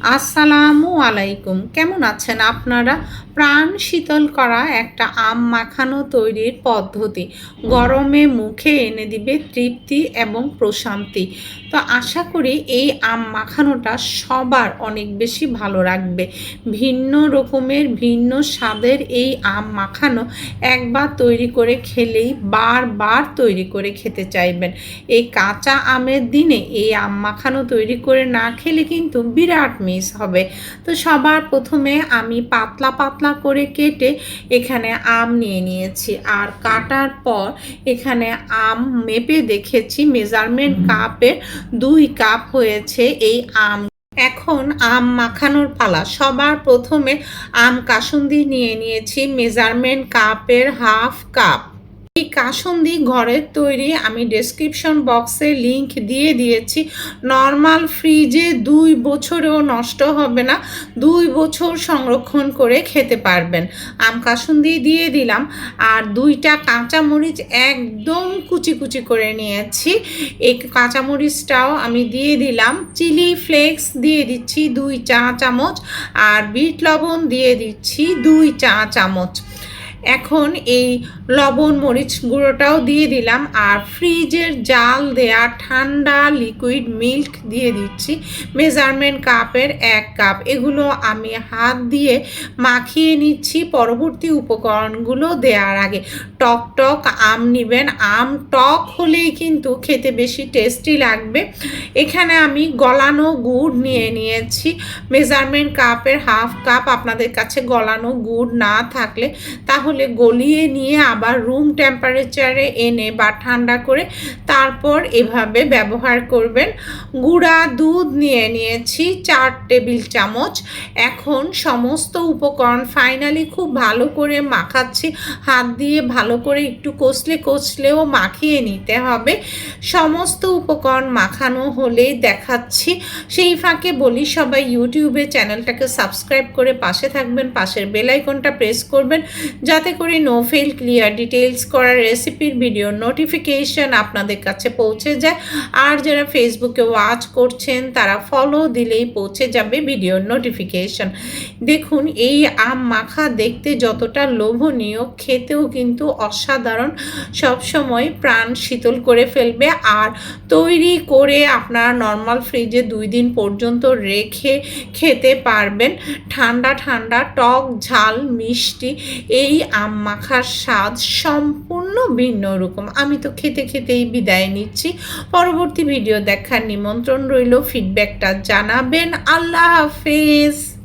আসসালামু আলাইকুম। কেমন আছেন আপনারা? প্রাণ শীতল করা একটা আম মাখানো তৈরির পদ্ধতি। গরমে মুখে এনে দিবে তৃপ্তি এবং প্রশান্তি। তো আশা করি এই আম মাখানোটা সবার অনেক বেশি ভালো রাখবে। ভিন্ন রকমের, ভিন্ন স্বাদের এই আম মাখানো একবার তৈরি করে খেলেই বারবার তৈরি করে খেতে চাইবেন। এই কাঁচা আমের দিনে এই আম মাখানো তৈরি করে না খেলে কিন্তু বিরাট মিস হবে। তো সবার প্রথমে আমি পাতলা পাতলা করে কেটে এখানে আম নিয়ে নিয়েছি। আর কাটার পর এখানে আম মেপে দেখেছি, মেজারমেন্ট কাপের দুই কাপ হয়েছে এই আম। এখন আম মাখানোর পালা। সবার প্রথমে আম কাসুন্দি নিয়ে নিয়েছি, মেজারমেন্ট কাপের হাফ কাপ। এই কাসন্দি ঘরের তৈরি আমি ডেসক্রিপশন বক্সে লিংক দিয়ে দিয়েছি। নর্মাল ফ্রিজে দুই বছরেও নষ্ট হবে না, দুই বছর সংরক্ষণ করে খেতে পারবেন। আম কাসুন্দি দিয়ে দিলাম, আর দুইটা কাঁচামরিচ একদম কুচি কুচি করে নিয়েছি। এই কাঁচামরিচটাও আমি দিয়ে দিলাম চিলি ফ্লেক্স দিয়ে দিচ্ছি দুই চা চামচ, আর বিট লবণ দিয়ে দিচ্ছি দুই চা চামচ। এখন এই লবণ মরিচ গুঁড়োটাও দিয়ে দিলাম আর ফ্রিজের জাল দেয়া ঠান্ডা লিকুইড মিল্ক দিয়ে দিচ্ছি। মেজারমেন্ট কাপের এক কাপ এগুলো আমি হাত দিয়ে মাখিয়ে নিচ্ছি পরবর্তী উপকরণগুলো দেওয়ার আগে। টক টক আম নেবেন। আম টক হলেই কিন্তু খেতে বেশি টেস্টি লাগবে। এখানে আমি গলানো গুড় নিয়ে নিয়েছি। মেজারমেন্ট কাপের হাফ কাপ আপনাদের কাছে গলানো গুড় না থাকলে তাহলে গলিয়ে নিয়ে আবার রুম টেম্পারেচারে এনে বা ঠান্ডা করে তারপর এভাবে ব্যবহার করবেন। গুঁড়া দুধ নিয়ে নিয়েছি চার টেবিল চামচ। এখন সমস্ত উপকরণ ফাইনালি খুব ভালো করে মাখাচ্ছি। হাত দিয়ে ভালো করে একটু কষলে কষলেও মাখিয়ে নিতে হবে। সমস্ত উপকরণ মাখানো হলেই দেখাচ্ছি। সেই ফাঁকে বলি, সবাই ইউটিউবে চ্যানেলটাকে সাবস্ক্রাইব করে পাশে থাকবেন, পাশের বেলাইকনটা প্রেস করবেন যাতে করে নো ফেল ক্লিয়ার ডিটেলস করা রেসিপির ভিডিও নোটিফিকেশন আপনাদের কাছে পৌঁছে যায়। আর যারা ফেসবুকে ওয়াচ করছেন, তারা ফলো দিলেই পৌঁছে যাবে ভিডিও নোটিফিকেশন দেখুন, এই আম মাখা দেখতে যতটা লোভনীয়, খেতেও কিন্তু অসাধারণ। সবসময় প্রাণ শীতল করে ফেলবে। আর তৈরি করে আপনার নর্মাল ফ্রিজে দুই দিন পর্যন্ত রেখে খেতে পারবেন। ঠান্ডা ঠান্ডা, টক, ঝাল, মিষ্টি, এই আম মাখার স্বাদ সম্পূর্ণ ভিন্ন রকম। আমি তো খেতে খেতেই বিদায় নিচ্ছি। পরবর্তী ভিডিও দেখার নিমন্ত্রণ রইল। ফিডব্যাকটা জানাবেন। আল্লাহ হাফেজ।